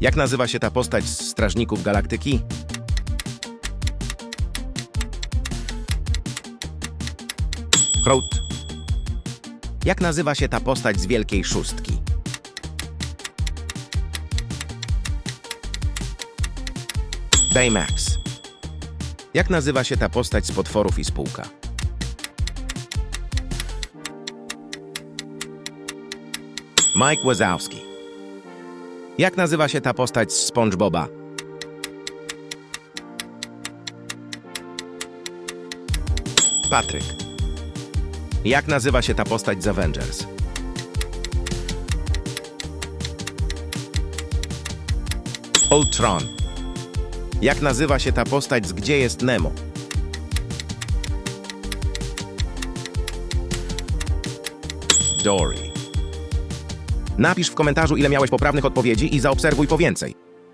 Jak nazywa się ta postać z Strażników Galaktyki? Hrot. Jak nazywa się ta postać z Wielkiej Szóstki? Baymax. Jak nazywa się ta postać z potworów i spółka? Mike Wazowski. Jak nazywa się ta postać z SpongeBoba? Patryk. Jak nazywa się ta postać z Avengers? Ultron. Jak nazywa się ta postać z Gdzie jest Nemo? Dory. Napisz w komentarzu, ile miałeś poprawnych odpowiedzi i zaobserwuj po więcej.